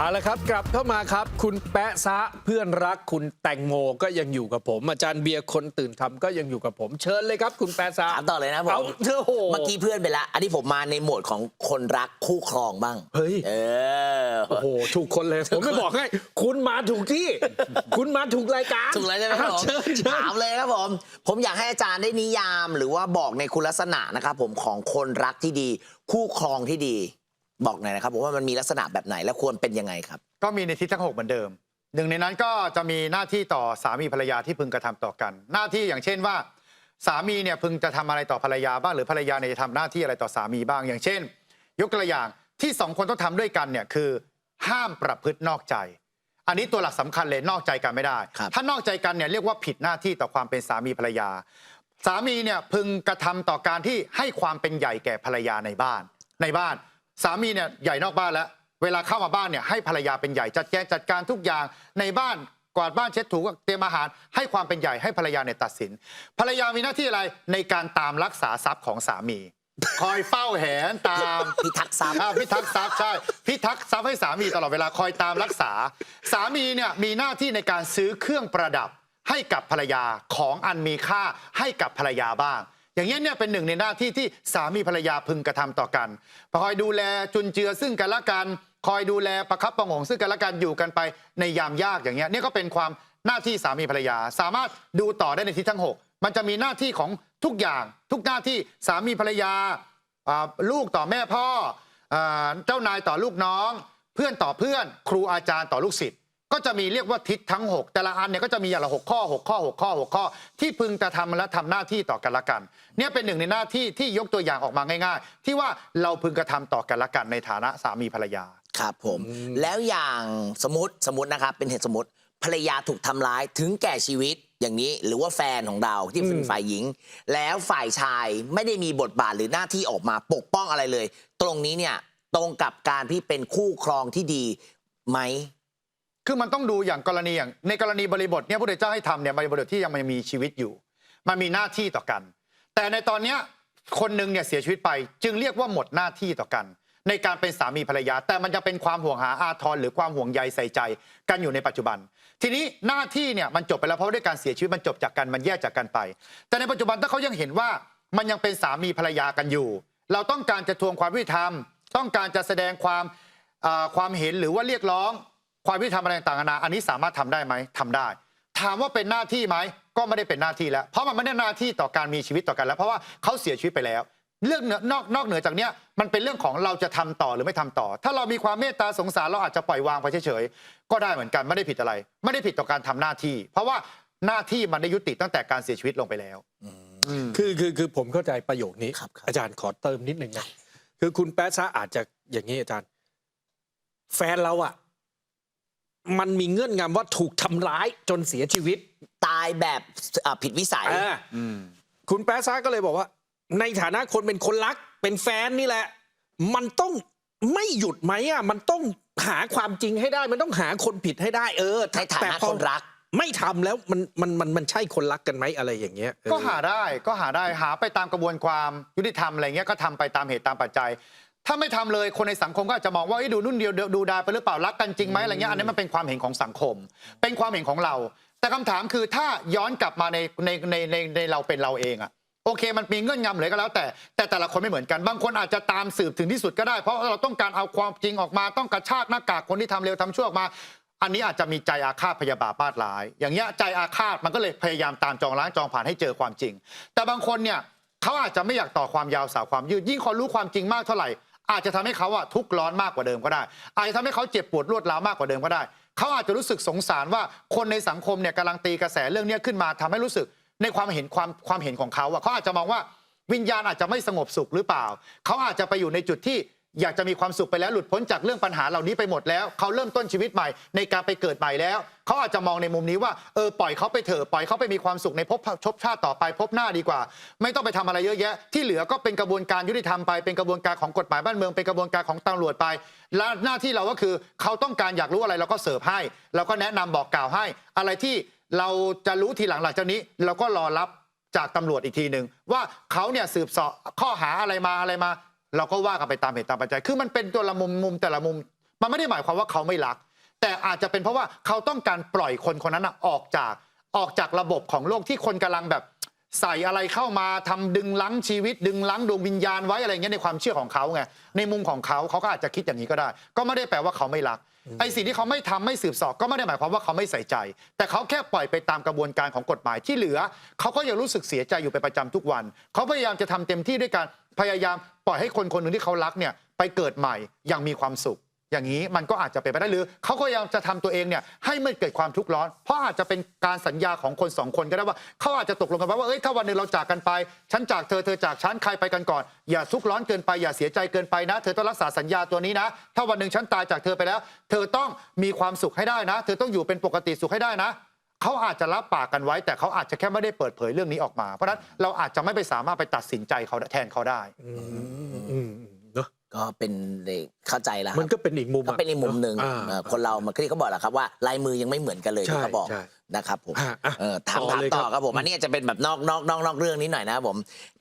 เอาละครับกลับเข้ามาครับ คุณแปะซะเพื่อนรักคุณแตงโมก็ยังอยู่กับผม อาจารย์เบียร์คนตื่นทำก็ยังอยู่กับผมเชิญเลยครับ คุณแปะซะถามต่อเลยนะผมเอาเธอโหเมื่อกี้เพื่อนไปละ อันนี้ผมมาในโหมดของคนรักคู่ครองบ้าง เฮ้ยเออโอ้โหถูกคนเลยผมไม่บอกให้ คุณมาถูกที่ คุณมาถูกรายการถูกแล้วใช่ไหมคอ้ารับผมวเชิญเชิญถามเลยครับผม ผมอยากให้อาจารย์ได้นิยามหรือว่าบอกในคุณลักษณะนะครับผมของคนรักที่ดี คู่ครองที่ดี บอกหน่อยนะครับผมว่ามันมีลักษณะแบบไหนและควรเป็นยังไงครับ ก็มีในทิศทั้งหกเหมือนเดิม หนึ่งในนั้นก็จะมีหน้าที่ต่อสามีภรรยาที่พึงกระทำต่อกัน หน้าที่อย่างเช่นว่า สามีเนี่ยพึงจะทำอะไรต่อภรรยาบ้างหรือภรรยาเนี่ยจะทำหน้าที่อะไรต่อสามีบ้าง อย่างเช่น ยกตัวอย่างที่สองคนต้องทำด้วยกันเนี่ยคือ ห้ามประพฤตินอกใจ อันนี้ตัวหลักสำคัญเลยนอกใจกันไม่ได้ครับถ้านอกใจกันเนี่ยเรียกว่าผิดหน้าที่ต่อความเป็นสามีภรรยา สามีเนี่ยพึงกระทำต่อการที่ให้ความเป็นใหญ่แก่ภรรยาในบ้านในบ้าน สามีเนี่ยใหญ่นอกบ้านแล้ว เวลาเข้ามาบ้านเนี่ยให้ภรรยาเป็นใหญ่จัดแจงจัดการทุกอย่างในบ้านกวาดบ้านเช็ดถูเตรียมอาหารให้ความเป็นใหญ่ให้ภรรยาเนี่ยตัดสิน ภรรยามีหน้าที่อะไรในการตามรักษาทรัพย์ของสามี คอยเฝ้าแหนตามพิทักษ์ทรัพย์ อ่าพิทักษ์ทรัพย์ใช่พิทักษ์ทรัพย์ให้สามีตลอดเวลาคอยตามรักษา สามีเนี่ยมีหน้าที่ในการซื้อเครื่องประดับให้กับภรรยาของอันมีค่าให้กับภรรยาบ้าง อย่างนี้ยเนี่ยเป็นหนึ่งในหน้าที่ที่สามีภรรยาพึงกระทำต่อกันคอยดูแลจุนเจือซึ่งกันและกัน คอยดูแลประคับประหงซึ่งกันและกันอยู่กันไปในยามยากอย่างเงี้ยเนี่ยก็เป็นความหน้าที่สามีภรรยา สามารถดูต่อได้ในทิศทั้งหกมันจะมีหน้าที่ของทุกอย่างทุกหน้าที่สามีภรรยาลูกต่อแม่พ่ออเจ้านายต่อลูกน้อง เพื่อนต่อเพื่อน ครูอาจารย์ต่อลูกศิษย์ ก็จะมีเรียกว่าทิศทั้ง 6 แต่ละอันเนี่ยก็จะมีอย่างละหกข้อ 6 ข้อ 6 ข้อ 6 ข้อ ที่พึงจะทำและทำหน้าที่ต่อกันละกัน เนี่ยเป็นหนึ่งในหน้าที่ที่ยกตัวอย่างออกมาง่าย ๆ ที่ว่าเราพึงกระทำต่อกันละกันในฐานะสามีภรรยา ครับผม แล้วอย่างสมมติสมมตินะครับเป็นเหตุสมมติภรรยาถูกทำร้ายถึงแก่ชีวิตอย่างนี้หรือว่าแฟนของเราที่เป็นฝ่ายหญิง แล้วฝ่ายชายไม่ได้มีบทบาทหรือหน้าที่ออกมาปกป้องอะไรเลย ตรงนี้เนี่ยตรงกับการที่เป็นคู่ครองที่ดีไหม คือมันต้องดูอย่างกรณีอย่างในกรณีบริบทเนี่ยพระพุทธเจ้าให้ทำเนี่ยบริบทที่ยังมีชีวิตอยู่ มันมีหน้าที่ต่อกัน แต่ในตอนเนี้ยคนหนึ่งเนี่ยเสียชีวิตไป จึงเรียกว่าหมดหน้าที่ต่อกัน ในการเป็นสามีภรรยา แต่มันจะเป็นความห่วงหาอาทรหรือความห่วงใยใส่ใจกันอยู่ในปัจจุบัน ทีนี้หน้าที่เนี่ยมันจบไปแล้วเพราะด้วยการเสียชีวิตมันจบจากกันมันแยกจากกันไป แต่ในปัจจุบันถ้าเขายังเห็นว่ามันยังเป็นสามีภรรยากันอยู่ เราต้องการจะทวงความยุติธรรม ต้องการจะแสดงความความเห็นหรือว่าเรียกร้อง ความยุติธรรมอะไรต่างๆนานาอันนี้สามารถทำได้ไหมทำได้ ถามว่าเป็นหน้าที่ไหมก็ไม่ได้เป็นหน้าที่แล้ว เพราะมันไม่ได้หน้าที่ต่อการมีชีวิตต่อกันแล้ว เพราะว่าเขาเสียชีวิตไปแล้ว เรื่องเหนือนอกนอกเหนือจากเนี้ยมันเป็นเรื่องของเราจะทำต่อหรือไม่ทำต่อ ถ้าเรามีความเมตตาสงสารเราอาจจะปล่อยวางไปเฉยๆก็ได้เหมือนกันไม่ได้ผิดอะไร ไม่ได้ผิดต่อการทำหน้าที่ เพราะว่าหน้าที่มันได้ยุติตั้งแต่การเสียชีวิตลงไปแล้วอืมคือคือคือผมเข้าใจประโยคนี้ครับครับอาจารย์ขอเติมนิดนึงนะคือคุณแป๊ะซะอาจจะอย่างนี้อาจารย์ แฟนเราอะ มันมีเงื่อนงำว่าถูกทำร้ายจนเสียชีวิต ตายแบบเอ่อผิดวิสัย อ่าอืมคุณแป๊ะซะก็เลยบอกว่า ในฐานะคนเป็นคนรัก เป็นแฟนนี่แหละ มันต้องไม่หยุดไหมอะมันต้องหาความจริงให้ได้ มันต้องหาคนผิดให้ได้เออในฐานะแต่พอคนรัก ไม่ทำแล้วมันมันมันมันใช่คนรักกันไหมอะไรอย่างเงี้ยเออ ก็หาได้ก็หาได้หาไปตามกระบวนความยุติธรรมอะไรเงี้ยก็ทำไปตามเหตุตามปัจจัย ถ้าไม่ทำเลยคนในสังคมก็อาจจะมองว่าเอ้ดูนุ่นเดียวดูดายไปหรือเปล่ารักกันจริงไหมอะไรเงี้ยอันนี้มันเป็นความเห็นของสังคม เป็นความเห็นของเรา แต่คำถามคือถ้าย้อนกลับมาในในในในในเราเป็นเราเองอะโอเค มันมีเงื่อนงำเลยก็แล้ว แต่แต่แต่ละคนไม่เหมือนกัน บางคนอาจจะตามสืบถึงที่สุดก็ได้ เพราะเราต้องการเอาความจริงออกมาต้องกระชากหน้ากากคนที่ทำเร็วทำชั่วออกมา อันนี้อาจจะมีใจอาฆาตพยาบาทมาดร้าย อย่างเงี้ยใจอาฆาตมันก็เลยพยายามตามจองล้างจองผ่านให้เจอความจริง แต่บางคนเนี่ยเขาอาจจะไม่อยากต่อความยาวสาวความยืดยิ่งเขารู้ความจริงมากเท่าไหร่ อาจจะทำให้เขาอะทุกข์ร้อนมากกว่าเดิมก็ได้ อาจจะทำให้เขาเจ็บปวดรวดร้าวมากกว่าเดิมก็ได้ เขาอาจจะรู้สึกสงสารว่าคนในสังคมเนี่ยกำลังตีกระแสเรื่องนี้ขึ้นมาทำให้รู้สึกในความเห็นความความเห็นของเขาอะเขาอาจจะมองว่าวิญญาณอาจจะไม่สงบสุขหรือเปล่า เขาอาจจะไปอยู่ในจุดที่ อยากจะมีความสุขไปแล้วหลุดพ้นจากเรื่องปัญหาเหล่านี้ไปหมดแล้วเขาเริ่มต้นชีวิตใหม่ในการไปเกิดใหม่แล้วเขาอาจจะมองในมุมนี้ว่าเออปล่อยเขาไปเถอะปล่อยเขาไปมีความสุขในภพชพชาติต่อไปภพหน้าดีกว่า ไม่ต้องไปทำอะไรเยอะแยะ ที่เหลือก็เป็นกระบวนการยุติธรรมไปเป็นกระบวนการของกฎหมายบ้านเมืองเป็นกระบวนการของตำรวจไป และหน้าที่เราก็คือเขาต้องการอยากรู้อะไรเราก็เสิร์ฟให้เราก็แนะนำบอกกล่าวให้ อะไรที่เราจะรู้ทีหลังหลังจากนี้เราก็รอรับจากตำรวจอีกทีหนึ่งว่าเขาเนี่ยสืบสาะข้อหาอะไรมาอะไรมา เราก็ว่ากันไปตามเหตุตามปัจจัย คือมันเป็นตัวละมุมมุมแต่ละมุม มันไม่ได้หมายความว่าเขาไม่รัก แต่อาจจะเป็นเพราะว่าเขาต้องการปล่อยคนคนนั้นนะออกจากออกจากระบบของโลกที่คนกำลังแบบใส่อะไรเข้ามาทำดึงลังชีวิต ดึงลังดวงวิญญาณไว้อะไรเงี้ยในความเชื่อของเขาไงในมุมของเขาเขาก็อาจจะคิดอย่างนี้ก็ได้ ก็ไม่ได้แปลว่าเขาไม่รัก ไอ้สิ่งที่เขาไม่ทำไม่สืบสอบก็ไม่ได้หมายความว่าเขาไม่ใส่ใจ แต่เขาแค่ปล่อยไปตามกระบวนการของกฎหมายที่เหลือ เขาก็ยังรู้สึกเสียใจอยู่เป็นประจำทุกวัน เขาพยายามจะทำเต็มที่ด้วยการพยายามปล่อยให้คนคนหนึ่งที่เขารักเนี่ยไปเกิดใหม่อย่างมีความสุข อย่างนี้มันก็อาจจะเป็นไปได้หรือเขาก็ยังจะทำตัวเองเนี่ยให้ไม่เกิดความทุกข์ร้อน เพราะอาจจะเป็นการสัญญาของคนสองคนก็ได้ว่าเขาอาจจะตกลงกันว้ว่าเอ้ยถ้าวันหนึ่งเราจากกันไปฉันจากเธอเธอจากฉันใครไปกันก่อน อย่าทุกข์ร้อนเกินไปอย่าเสียใจเกินไปนะ เธอต้องรักษาสัญญาตัวนี้นะ ถ้าวันหนึ่งฉันตายจากเธอไปแล้ว เธอต้องมีความสุขให้ได้นะ เธอต้องอยู่เป็นปกติสุขให้ได้นะเขาอาจจะรับปากกันไว้ แต่เขาอาจจะแค่ไม่ได้เปิดเผยเรื่องนี้ออกมา เพราะนั้นเราอาจจะไม่ไปสามารถไปตัดสินใจเขาแทนเขาได้อื ก็เป็นเข้าใจแล้วคมัรันบก็เป็นอีกมุมก็เป็นอีกมุมหนึ่งอ่าเออคนเรามันที่เขาบอกแหละครับว่าลายมือยังไม่เหมือนกันเลยใช่ที่เขาบอกใช่นะครับผมอะอะเออถามต่อถามเลยต่อครับครับผมอันนี้อาจจะเป็นแบบนอกนอกนอกนอกเรื่องนี้หน่อยนะครับผม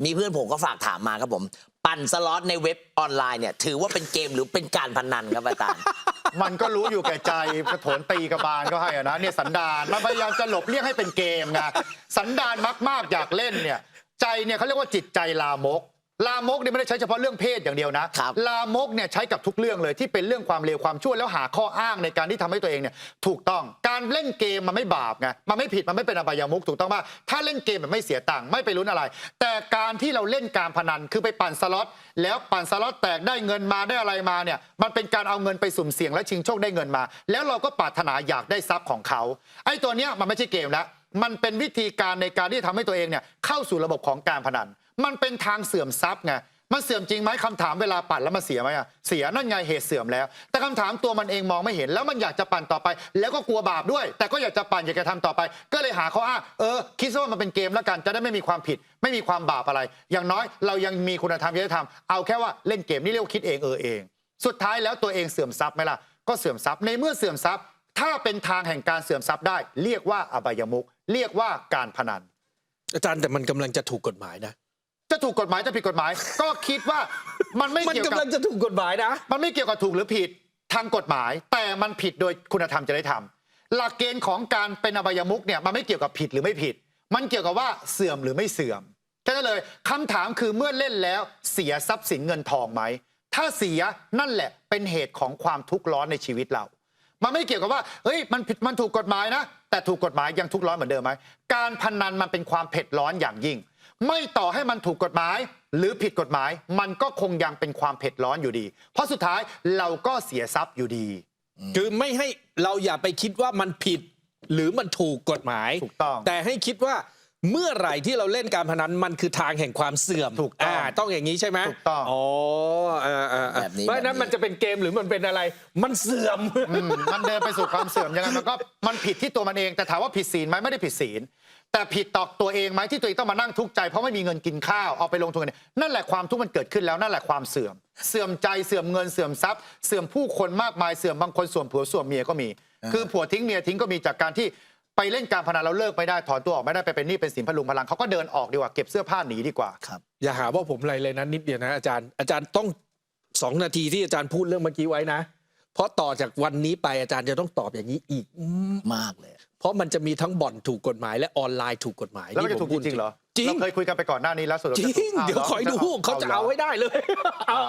มีเพื่อนผมก็ฝากถามมาครับผม ปั่นสล็อตในเว็บออนไลน์เนี่ย ถือว่าเป็นเกมหรือเป็นการพนันครับอาจารย์มันก็รู้อยู่แก่ใจกระโถนตีกระบาลก็ให้อะนะเนี่ยสันดานมันพยายามจะหลบเลี่ยงให้เป็นเกมไงสันดานมากๆอยากเล่นเนี่ย ใจเนี่ยเขาเรียกว่าจิตใจลามก ลามกเนี่ยไม่ได้ใช้เฉพาะเรื่องเพศอย่างเดียวนะ ครับ ลามกเนี่ยใช้กับทุกเรื่องเลยที่เป็นเรื่องความเลวความชั่วแล้วหาข้ออ้างในการที่ทำให้ตัวเองเนี่ยถูกต้องการเล่นเกมมันไม่บาปไงมันไม่ผิดมันไม่เป็นอบายมุกถูกต้องป่ะถ้าเล่นเกมแบบไม่เสียตังค์ไม่ไปลุ้นอะไร แต่การที่เราเล่นการพนันคือไปปั่นสล็อตแล้วปั่นสล็อตแตกได้เงินมาได้อะไรมาเนี่ยมันเป็นการเอาเงินไปสุ่มเสี่ยงและชิงโชคได้เงินมา แล้วเราก็ปรารถนาอยากได้ทรัพย์ของเขาไอ้ตัวเนี้ยมันไม่ใช่เกมแล้ว มันเป็นวิธีการในการที่ทำให้ตัวเองเนี่ยเข้าสู่ระบบของการพนัน มันเป็นทางเสื่อมทรัพย์ไงมันเสื่อมจริงไหมคำถามเวลาปั่นแล้วมันเสียไหมอะเสียนั่นไงเหตุเสื่อมแล้ว แต่คำถามตัวมันเองมองไม่เห็นแล้วมันอยากจะปั่นต่อไป แล้วก็กลัวบาปด้วย แต่ก็อยากจะปั่นอยากจะทำต่อไป ก็เลยหาข้ออ้างเออคิดซะว่ามันเป็นเกมแล้วกันจะได้ไม่มีความผิด ไม่มีความบาปอะไร อย่างน้อยเรายังมีคุณธรรมจริยธรรมเอาแค่ว่าเล่นเกมนี่เรียกว่าคิดเองเออเอง สุดท้ายแล้วตัวเองเสื่อมทรัพย์ไหมล่ะก็เสื่อมทรัพย์ในเมื่อเสื่อมทรัพย์ ถ้าเป็นทางแห่งการเสื่อมทรัพย์ได้ เรียกว่าอบายมุกเรียกว่าการพนัน อาจารย์แต่มันกำลังจะถูกกฎหมายนะ จะถูกกฎหมายจะผิดกฎหมาย ก็คิดว่ามันไม่มันเกี่ยวกำกับลังจะถูกกฎหมายนะ มันไม่เกี่ยวกับถูกหรือผิดทางกฎหมาย แต่มันผิดโดยคุณธรรมจะได้ทำหลักเกณฑ์ของการเป็นอบายมุกเนี่ยมันไม่เกี่ยวกับผิดหรือไม่ผิด มันเกี่ยวกับว่าเสื่อมหรือไม่เสื่อมแค่นั้นเลยคำถามคือเมื่อเล่นแล้วเสียทรัพย์สินเงินทองไหมถ้าเสียนั่นแหละเป็นเหตุของความทุกข์ร้อนในชีวิตเรา มันไม่เกี่ยวกับว่าเฮ้ยมันผิดมันถูกกฎหมายนะ แต่ถูกกฎหมายยังทุกข์ร้อนเหมือนเดิมไหมการพนันมันเป็นความเผ็ดร้อนอย่างยิ่ง ไม่ต่อให้มันถูกกฎหมาย หรือผิดกฎหมาย มันก็คงยังเป็นความเผ็ดร้อนอยู่ดี เพราะสุดท้ายเราก็เสียทรัพย์อยู่ดี คือไม่ให้เราอย่าไปคิดว่ามันผิด หรือมันถูกกฎหมาย ถูกต้อง แต่ให้คิดว่า เมื่อไหร่ที่เราเล่นการพนันมันคือทางแห่งความเสื่อมถูกต้องาต้องอย่างนี้ใช่ไหมถูกต้องอ๋ออ่าอ่าอ่าแบบนี้เพราะฉะนั้นแบบนี้ มันจะเป็นเกมหรือมันเป็นอะไร มันเสื่อม อืมมันเดินไปสู่ความเสื่อมยังไงมันก็มันผิดที่ตัวมันเองแต่ถามว่าผิดศีลไหมไม่ได้ผิดศีลแต่ผิดต่อตัวเองไหมที่ตัวเองต้องมานั่งทุกข์ใจเพราะไม่มีเงินกินข้าวเอาไปลงทุนกันนั่นแหละความทุกข์มันเกิดขึ้นแล้วนั่นแหละความเสื่อม เสื่อมใจเสื่อมเงินเสื่อมทรัพย์เสื่อมผู้คนมากมายเสื่อมบางคนส่วนผัวส่วนเมียก็มี คือผัวทิ้งเมียทิ้งก็มีจากการที่ ไปเล่นการพนันแล้วเลิกไม่ได้ถอนตัวออกไม่ได้ไปเป็นหนี้เป็นสินพลุงพลังเขาก็เดินออกดีกว่าเก็บเสื้อผ้าหนีดีกว่าครับอย่าหาว่าผมอะไรเลยนะนิดเดียวนะอาจารย์อาจารย์ต้องสองนาทีที่อาจารย์พูดเรื่องเมื่อกี้ไว้นะ เพราะต่อจากวันนี้ไปอาจารย์จะต้องตอบอย่างนี้อีกมากเลย เพราะมันจะมีทั้งบ่อนถูกกฎหมายและออนไลน์ถูกกฎหมายแล้วมันจะที่ถูผกพูดจริงๆเหรอ จริง เราเคยคุยกันไปก่อนหน้านี้แล้วสุดจริง เดี๋ยวคอยดูเขาจะเอาให้ได้เลยเอา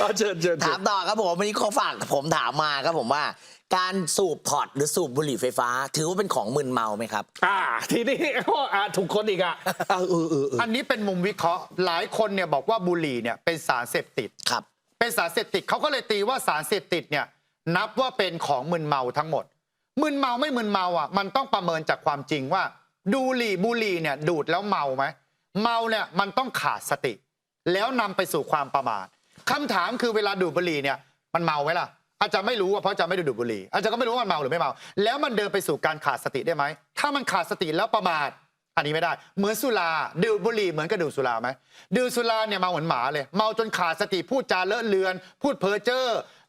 เอาเชิญเชิญเชิถามญต่อครับผมวันนี้เขาฝากผมถามมาครับผมว่าการสูบพอร์ตหรือสูบบุหรี่ไฟฟ้า ถือว่าเป็นของมึนเมาไหมครับ อ่า ทีนี้อ่าถูกคนอีกอะเออเออเออเอออันนี้เป็นมุมวิเคราะห์ หลายคนเนี่ยบอกว่าบุหรี่เนี่ยเป็นสารเสพติดครับ เป็นสารเสพติดเขาก็เลยตีว่าสารเสพติดเนี่ยนับว่าเป็นของมึนเมาทั้งหมดมึนเมาไม่มึนเมาอะ มันต้องประเมินจากความจริงว่า ดูหรี่บุหรี่เนี่ยดูดแล้วเมาไหมเมาเนี่ยมันต้องขาดสติ แล้วนำไปสู่ความประมาทคำถามคือเวลาดูดบุหรี่เนี่ยมันเมาไหมล่ะ อาจจะไม่รู้ว่าเพราะอาจะไม่ได้ดูดบุหรี่อาจจะก็ไม่รู้ว่ามันเมาหรือไม่เมา แล้วมันเดินไปสู่การขาดสติได้ไหมถ้ามันขาดสติแล้วประมาทอันนี้ไม่ได้ เหมือนสุราดื่มบุหรี่เหมือนกับดื่มสุราไหมดื่มสุราเนี่ยเมาเหมือนหมาเลย เมาจนขาดสติพูดจาเลอะเลือน พูดเพ้อเจ้อ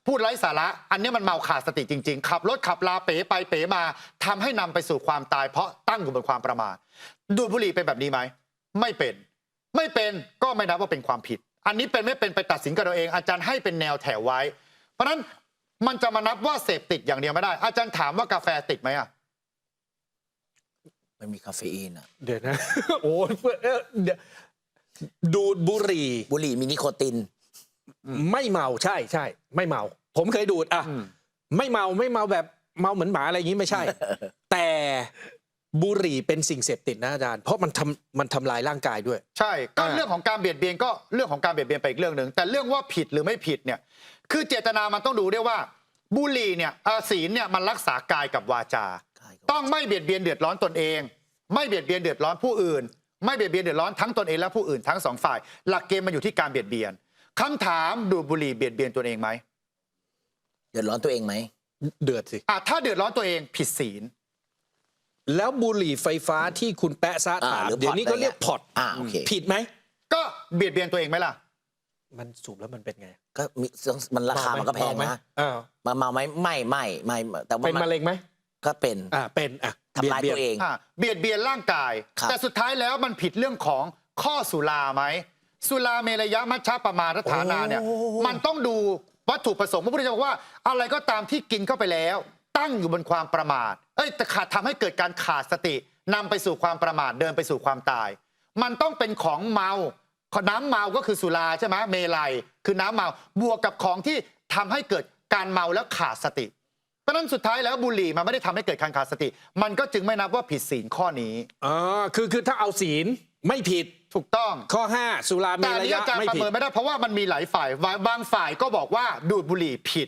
พูดไร้สาระ อันเนี้ยมันเมาขาดสติจริง ๆ ขับรถขับลาเป๋ไปเป๋มาทำให้นำไปสู่ความตายเพราะตั้งอยู่บนความประมาทดูดบุหรี่เป็นแบบนี้ไหมไม่เป็น ไม่เป็นก็ไม่นับว่าเป็นความผิด อันนี้เป็นไม่เป็นไปตัดสินกันเราเอง อาจารย์ให้เป็นแนวแถวไว้ เพราะฉะนั้นมันจะมานับว่าเสพติดอย่างเดียวไม่ได้ อาจารย์ถามว่ากาแฟติดไหมอะมันมีคาเฟอีนอะเดี๋ยวนะ โอ้ยเอ่อเดี๋ยวดูดบุหรี่บุหรี่มีนิโคติน ไม่เมาใช่ใช่ไม่เมา ผมเคยดูดอะอืมไม่เมาไม่เมาแบบเมาเหมือนหมาอะไรอย่างนี้ไม่ใช่ แต่บุหรี่เป็นสิ่งเสพติดนะอาจารย์เพราะมันทำมันทำลายร่างกายด้วย ใช่ก็อ่าเรื่องของการเบียดเบียนก็เรื่องของการเบียดเบียนไปอีกเรื่องหนึ่งแต่เรื่องว่าผิดหรือไม่ผิดเนี่ย คือเจตนามันต้องดูด้วยว่า บุหรี่เนี่ยเอ่อศีลเนี่ยมันรักษากายกับวาจากายกับวาจา ต้องไม่เบียดเบียนเดือดร้อนตนเอง ไม่เบียดเบียนเดือดร้อนผู้อื่น ไม่เบียดเบียนเดือดร้อนทั้งตนเองและผู้อื่นทั้งสองฝ่าย หลักเกณฑ์มันอยู่ที่การเบียดเบียน คำถามดูดบุหรี่เบียดเบียนตัวเองไหมเดือดร้อนตัวเองไหม เดือดสิ อะถ้าเดือดร้อนตัวเองผิดศีล แล้วบุหรี่ไฟฟ้าที่คุณแปะซะอ่าถามหรือเดี๋ยวนี้ก็พอร์ตเรียกพอร์ตอ่าโอเค ผิดไหม ก็เบียดเบียนตัวเองไหมล่ะ มันสูบแล้วมันเป็นไงก็มีมันราคามันก็แพงเมาไหนะอ่ามาเมาไหมไม่ไม่ไม่แต่ว่าเป็นมันมะเร็งไหมก็เป็นอ่าเป็นอะทำร้ายบีตัวเอง อะเบียดเบียนร่างกาย ครับ แต่สุดท้ายแล้วมันผิดเรื่องของข้อสุราไหม สุราเมรยะมัชฌะปมาทฐานาเนี่ยมันต้องดูวัตถุประสงค์พระพุทธเจ้าบอกว่า อะไรก็ตามที่กินเข้าไปแล้ว ตั้งอยู่บนความประมาท เอ้ยแต่ขาดทำให้เกิดการขาดสตินำไปสู่ความประมาทเดินไปสู่ความตาย มันต้องเป็นของเมาน้ำเมาก็คือสุราใช่ไหมเมลัยคือน้ำเมาบวกกับของที่ทำให้เกิดการเมาแล้วขาดสติเพราะฉะนั้นสุดท้ายแล้วบุหรี่มันไม่ได้ทำให้เกิดการขาดสติ มันก็จึงไม่นับว่าผิดศีลข้อนี้อ๋อคือคือถ้าเอาศีล ไม่ผิดถูกต้อง ข้อ 5 สุราเมแต่อันรนี้ยะอาจารย์ไม่ประผิด เมินไม่ได้เพราะว่ามันมีหลายฝ่ายบางบางฝ่ายก็บอกว่าดูดบุหรี่ผิด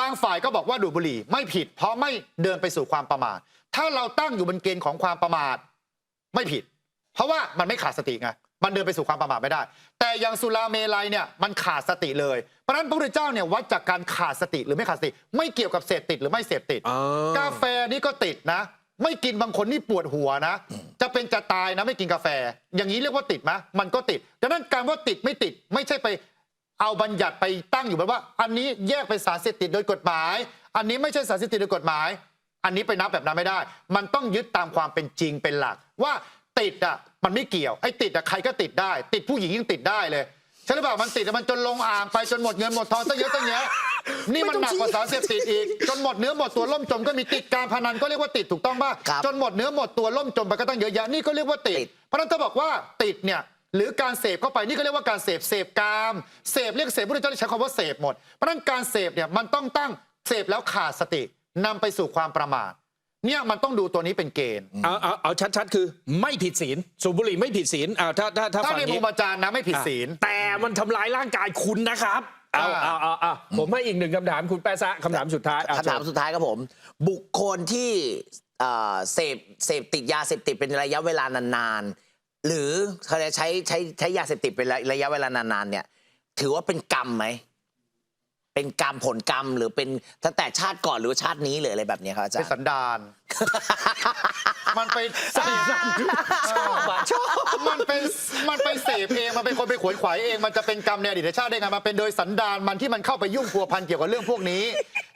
บางฝ่ายก็บอกว่าดูดบุหรี่ไม่ผิด เพราะไม่เดินไปสู่ความประมาท ถ้าเราตั้งอยู่บนเกณฑ์ของความประมาทไม่ผิด เพราะว่ามันไม่ขาดสติไงมันเดินไปสู่ความประมาทไม่ได้ แต่อย่างสุราเมลัยเนี่ยมันขาดสติเลยเพราะฉะนั้นพระพุทธเจ้าเนี่ยวัดจากการขาดสติหรือไม่ขาดสติ ไม่เกี่ยวกับเสพติดหรือไม่เสพติด อ๋อ กาแฟนี่ก็ติดนะ ไม่กินบางคนนี่ปวดหัวนะ จะเป็นจะตายนะไม่กินกาแฟ อย่างนี้เรียกว่าติดไหมมันก็ติดดังนั้นการว่าติดไม่ติดไม่ใช่ไปเอาบัญญัติไปตั้งอยู่แบบว่า อันนี้แยกเป็นสารเสพติดโดยกฎหมาย อันนี้ไม่ใช่สารเสพติดโดยกฎหมาย อันนี้ไปนับแบบนั้นไม่ได้ มันต้องยึดตามความเป็นจริงเป็นหลัก ว่าติดอะมันไม่เกี่ยวไอ้ติดอะใครก็ติดได้ ติดผู้หญิงยังติดได้เลย ใช่หรือเปล่ามันติดอะมันจนลงอ่างไปจนหมดเงินหมดทองซะเยอะตั้งแยะนี่มันหนักกว่าสารเสพติดอีก จนหมดเนื้อหมดตัวล่มจมก็มีติดการพนันก็เรียกว่าติดถูกต้องป่ะครับจนหมดเนื้อหมดตัวล่มจมไปก็ตั้งเยอะแยะนี่ก็เรียกว่าติด ติด เพราะฉะนั้นถ้าบอกว่าติดเนี่ยหรือการเสพเข้าไปนี่ก็เรียกว่าการเสพเสพกามเสพเรียกเสพพุทธเจ้าใช้คำว่าเสพหมดเพราะฉะนั้นการเสพเนี่ยมันต้องตั้งเสพแล้วขาดสตินำไปสู่ความประมาท เนี่ยมันต้องดูตัวนี้เป็นเกณฑ์ เอาเอาเอาชัดๆ คือไม่ผิดศีลสูบบุหรี่ไม่ผิดศีลอ่าถ้าถ้าถ้าถ้าฝั่งในมุนี้มอาจารย์นะไม่ผิดศีล แต่มันทำลายร่างกายคุณนะครับเอาอ่า เอาเอาเอาผมให้อีกหนึ่งคำถามคุณแปะซะคำถามสุดท้ายอะคำถามสุดท้ายครับผม บุคคลที่เอ่อเสพเสพติดยาเสพติดเป็นระยะเวลานานๆ หรือเขาจะใช้ใช้ใช้ยาเสพติดเป็นระยะเวลานานๆเนี่ย ถือว่าเป็นกรรมไหม เป็นกรรมผลกรรมหรือเป็นตั้งแต่ชาติก่อนหรือว่าชาตินี้หรืออะไรแบบเนี้ยครับอาจารเป็นย์ สันดาน มันไปสั้นๆชอบอะชอบมันเป็นมันไปเสพเองมันเป็นคนไปขวนขวายเองมันจะเป็นกรรมในอดีตชาติได้ไงมันเป็นโดยสันดานมันที่มันเข้าไปยุ่งพัวพันเกี่ยวกับเรื่องพวกนี้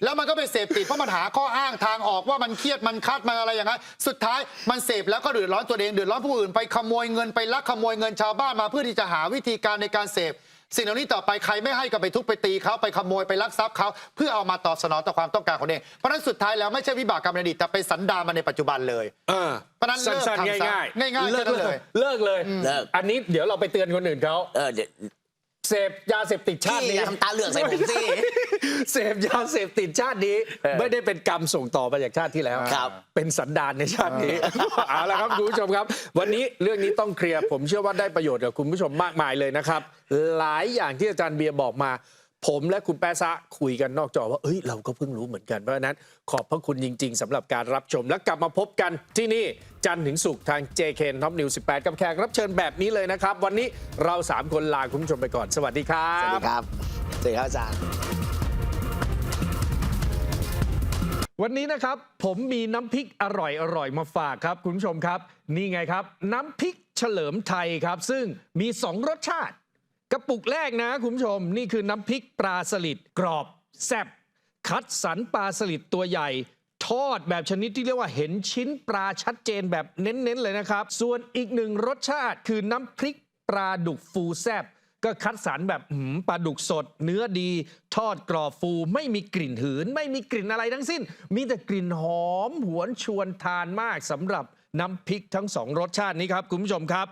แล้วมันก็ไปเสพติดเพราะมันหาข้ออ้างทางออกว่ามันเครียดมันคัดมันอะไรอย่างนั้นสุดท้ายมันเสพแล้วก็เดือดร้อนตัวเองเดือดร้อนผู้อื่นไปขโมยเงินไปลักขโมยเงินชาวบ้านมาเพื่อที่จะหาวิธีการในการเสพ สิ่งเหล่านี้ต่อไปใครไม่ให้ก็ไปทุบไปตีเขาไปขโมยไปลักทรัพย์เขาเพื่อเอามาตอบสนองต่อความต้องการของเองเพราะฉะนั้นสุดท้ายแล้วไม่ใช่วิบากกรรมในอดีตแต่เป็นสันดานมาในปัจจุบันเลย เออเพราะฉะนั้นเลิกสั้นทำๆซะง่ายๆง่ายๆเลิกแค่นั้นเลย เลิกเลย เลิก อันนี้เดี๋ยวเราไปเตือนคนอื่นเขา เออเดี๋ยว เสพยาเสพติดชาติพี่นี้อย่าทำตาเหลือกใส่ผมสิ เสพยาเสพติดชาตินี้เออไม่ได้เป็นกรรมส่งต่อมาจากชาติที่แล้ว ครับ เป็นสันดานในชาตินี้ เอาละครับคุณผู้ชมครับ วันนี้เรื่องนี้ต้องเคลียร์ผมเชื่อว่าได้ประโยชน์กับคุณผู้ชมมากมายเลยนะครับ หลายอย่างที่อาจารย์เบียร์บอกมา ผมและคุณแปะซะคุยกันนอกจอว่า เอ้ย เราก็เพิ่งรู้เหมือนกัน เพราะฉะนั้น ขอบพระคุณจริง ๆสำหรับการรับชม และกลับมาพบกันที่นี่ จันทร์ถึงศุกร์ทาง JK Top News 18 กับแขกรับเชิญแบบนี้เลยนะครับ วันนี้เราสามคนลาคุณผู้ชมไปก่อน สวัสดีครับ สวัสดีครับสวัสดีครับอาจารย์วันนี้นะครับ ผมมีน้ำพริกอร่อยอร่อยมาฝากครับ คุณผู้ชมครับ นี่ไงครับ น้ำพริกเฉลิมไทยครับ ซึ่งมี 2 รสชาติ กระปุกแรกนะคุณผู้ชม นี่คือน้ำพริกปลาสลิดกรอบ แซ่บคัดสรรปลาสลิดตัวใหญ่ ทอดแบบชนิดที่เรียกว่าเห็นชิ้นปลาชัดเจนแบบเน้นๆเลยนะครับ ส่วนอีกหนึ่งรสชาติคือน้ำพริกปลาดุกฟูแซ่บก็คัดสรรแบบหืมปลาดุกสด เนื้อดี ทอดกรอบฟู ไม่มีกลิ่นหืน ไม่มีกลิ่นอะไรทั้งสิ้น มีแต่กลิ่นหอมหวนชวนทานมากสำหรับ น้ำพริกทั้งสองรสชาตินี้ครับคุณผู้ชมครับ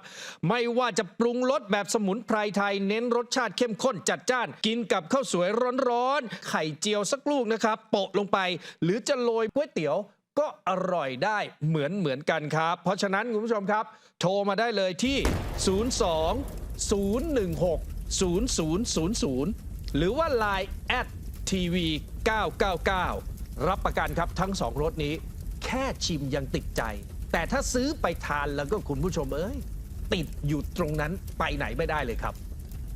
ไม่ว่าจะปรุงรสแบบสมุนไพรไทย เน้นรสชาติเข้มข้นจัดจ้าน กินกับข้าวสวยร้อนๆไข่เจียวสักลูกนะครับโปะลงไป หรือจะโรยก๋วยเตี๋ยวก็อร่อยได้เหมือนเหมือนกันครับ เพราะฉะนั้นคุณผู้ชมครับ โทรมาได้เลยที่ 02 016 0000 หรือว่า Line แอดทีวี999 รับประกันครับทั้งสองรสนี้ แค่ชิมยังติดใจ แต่ถ้าซื้อไปทานแล้วก็คุณผู้ชมเอ้ยติดอยู่ตรงนั้นไปไหนไม่ได้เลยครับ